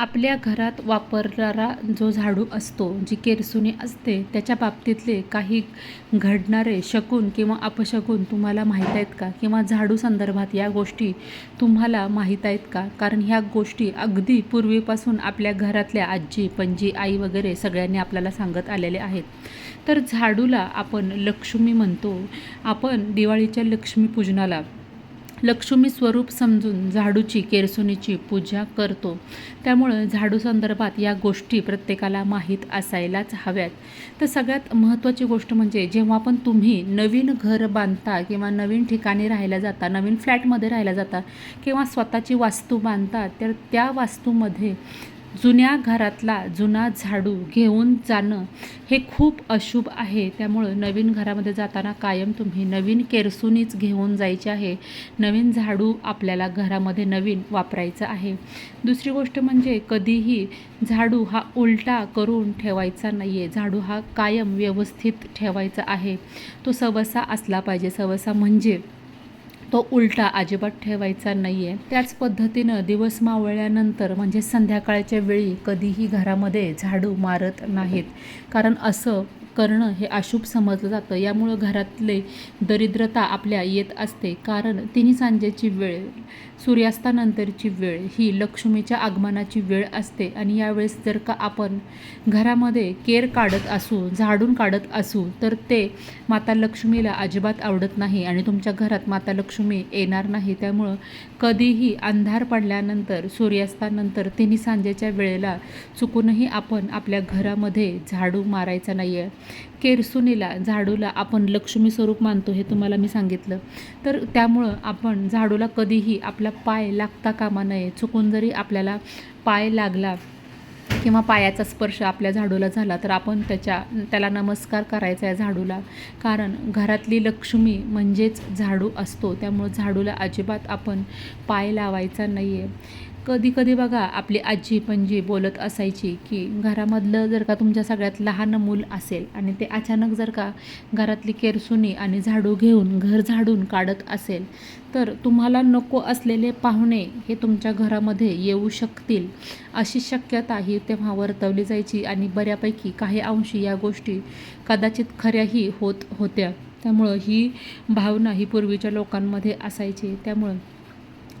आपल्या घरात वापरणारा जो झाडू असतो जी केरसुनी असते त्याच्या बाबतीतले काही घडणारे शकून किंवा अपशकून तुम्हाला माहीत आहेत का? किंवा झाडू संदर्भात या गोष्टी तुम्हाला माहीत आहेत का? कारण ह्या गोष्टी अगदी पूर्वीपासून आपल्या घरातल्या आजी पणजी आई वगैरे सगळ्यांनी आपल्याला सांगत आलेले आहेत. तर झाडूला आपण लक्ष्मी म्हणतो. आपण दिवाळीच्या लक्ष्मीपूजनाला लक्ष्मी स्वरूप समजून झाडूची केरसुनीची पूजा करतो. त्यामुळं झाडू संदर्भात या गोष्टी प्रत्येकाला माहीत असायलाच हव्यात. तर सगळ्यात महत्त्वाची गोष्ट म्हणजे जेव्हा पण तुम्ही नवीन घर बांधता किंवा नवीन ठिकाणी राहायला जाता नवीन फ्लॅटमध्ये राहायला जाता किंवा स्वतःची वास्तू बांधता तर त्या वास्तूमध्ये जुन्या घरातला जुना झाडू घेऊन जाणं हे खूप अशुभ आहे. त्यामुळं नवीन घरामध्ये जाताना कायम तुम्ही नवीन केरसुनीच घेऊन जायची आहे. नवीन झाडू आपल्याला घरामध्ये नवीन वापरायचं आहे. दुसरी गोष्ट म्हणजे कधीही झाडू हा उलटा करून ठेवायचा नाही आहे झाडू हा कायम व्यवस्थित ठेवायचा आहे. तो सवसा असला पाहिजे. सवसा म्हणजे तो उलटा अजिबात ठेवायचा नाही आहे त्याच पद्धतीनं दिवस मावळल्यानंतर म्हणजे संध्याकाळच्या वेळी कधीही घरामध्ये झाडू मारत नाहीत. कारण असं करणं हे अशुभ समजलं जातं. यामुळं घरातले दरिद्रता आपल्या येत असते. कारण तिन्ही सांजेची वेळ सूर्यास्तानंतरची वेळ ही लक्ष्मीच्या आगमनाची वेळ असते. आणि यावेळेस जर का आपण घरामध्ये केर काढत असू झाडून काढत असू तर ते माता लक्ष्मीला अजिबात आवडत नाही आणि तुमच्या घरात माता लक्ष्मी येणार नाही. त्यामुळं कधीही अंधार पडल्यानंतर सूर्यास्तानंतर तिन्ही सांजेच्या वेळेला चुकूनही आपण आपल्या घरामध्ये झाडू मारायचा नाही आहे केरसुनीला झाडूला आपण लक्ष्मी स्वरूप मानतो हे तुम्हाला मी सांगितलं. तर त्यामुळं आपण झाडूला कधीही आपला पाय लागता कामा नये. चुकून जरी आपल्याला पाय लागला किंवा पायाचा स्पर्श आपल्या झाडूला झाला तर आपण त्याच्या त्याला नमस्कार करायचा आहे झाडूला. कारण घरातली लक्ष्मी म्हणजेच झाडू असतो. त्यामुळं झाडूला अजिबात आपण पाय लावायचा नाही आहे कधी कधी बघा आपली आजी पणजी बोलत असायची की घरामधलं जर का तुमच्या सगळ्यात लहान मूल असेल आणि ते अचानक जर का घरातली केरसुनी आणि झाडू घेऊन घर झाडून काढत असेल तर तुम्हाला नको असलेले पाहुणे हे तुमच्या घरामध्ये येऊ शकतील. अशी शक्यता ही तेव्हा वर्तवली जायची आणि बऱ्यापैकी काही अंशी या गोष्टी कदाचित खऱ्याही होत होत्या. त्यामुळं ही भावना ही पूर्वीच्या लोकांमध्ये असायची. त्यामुळं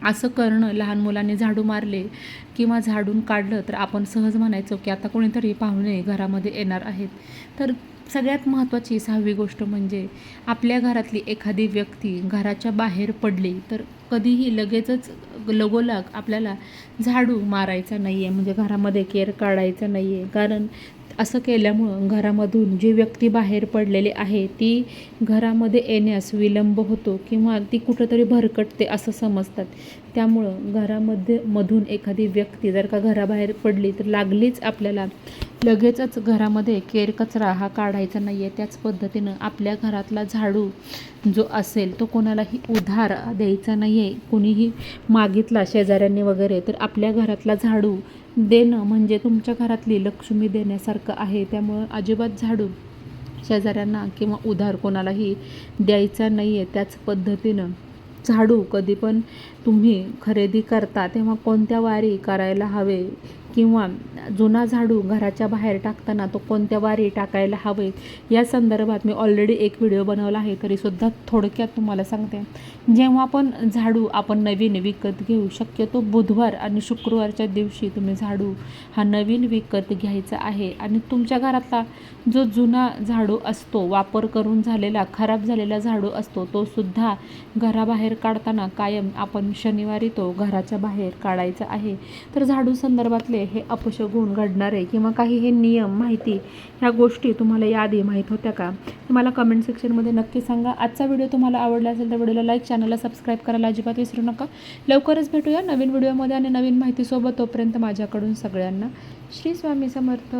असं करणं लहान मुलांनी झाडू मारले किंवा झाडून काढलं तर आपण सहज म्हणायचो की आता कोणीतरी पाहुणे घरामध्ये येणार आहेत. तर सगळ्यात महत्त्वाची सहावी गोष्ट म्हणजे आपल्या घरातली एखादी व्यक्ती घराच्या बाहेर पडली तर कधीही लगेचच लगोलाग आपल्याला झाडू मारायचा नाही आहे म्हणजे घरामध्ये केर काढायचा नाही आहे कारण असं केल्यामुळं घरामधून जी व्यक्ती बाहेर पडलेली आहे ती घरामध्ये येण्यास विलंब होतो किंवा ती कुठंतरी भरकटते असं समजतात. त्यामुळं घरामध्ये मधून एखादी व्यक्ती जर का घराबाहेर पडली तर लागलीच आपल्याला. लगेचच घरामध्ये केर कचरा हा काढायचा नाही आहे त्याच पद्धतीनं आपल्या घरातला झाडू जो असेल तो कोणालाही उधार द्यायचा नाही आहे कोणीही मागितला शेजाऱ्यांनी वगैरे तर आपल्या घरातला झाडू देणं म्हणजे तुमच्या घरातली लक्ष्मी देण्यासारखं आहे. त्यामुळं अजिबात झाडू शेजाऱ्यांना किंवा उधार कोणालाही द्यायचा नाही आहे त्याच पद्धतीनं. झाडू कधी पण तुम्ही खरेदी करता तेव्हा कोणत्या वारी करायला हवे किंवा जुना झाडू घराच्या बाहेर टाकताना तो कोणत्या वारी टाकायला हवे या संदर्भात मी ऑलरेडी एक व्हिडिओ बनवला आहे तरीसुद्धा थोडक्यात तुम्हाला सांगते. जेव्हा पण झाडू आपण नवीन विकत घेऊ शक्यतो बुधवार आणि शुक्रवारच्या दिवशी तुम्ही झाडू हा नवीन विकत घ्यायचा आहे आणि तुमच्या घरातला जो जुना झाडू असतो वापर करून झालेला खराब झालेला झाडू असतो तो सुद्धा घराबाहेर काढताना कायम आपण शनिवारी तो घराच्या बाहेर काढायचा आहे. तर झाडू संदर्भातले हे अपशगुण घडणारे किंवा काही हे नियम माहिती ह्या गोष्टी तुम्हाला यादी माहीत होत्या का? तुम्हाला कमेंट सेक्शनमध्ये नक्की सांगा. आजचा व्हिडिओ तुम्हाला आवडला असेल तर व्हिडिओला लाईक चॅनलला सबस्क्राईब करायला अजिबात विसरू नका. लवकरच भेटूया नवीन व्हिडिओमध्ये आणि नवीन माहितीसोबत तोपर्यंत माझ्याकडून सगळ्यांना. श्री स्वामी समर्थ.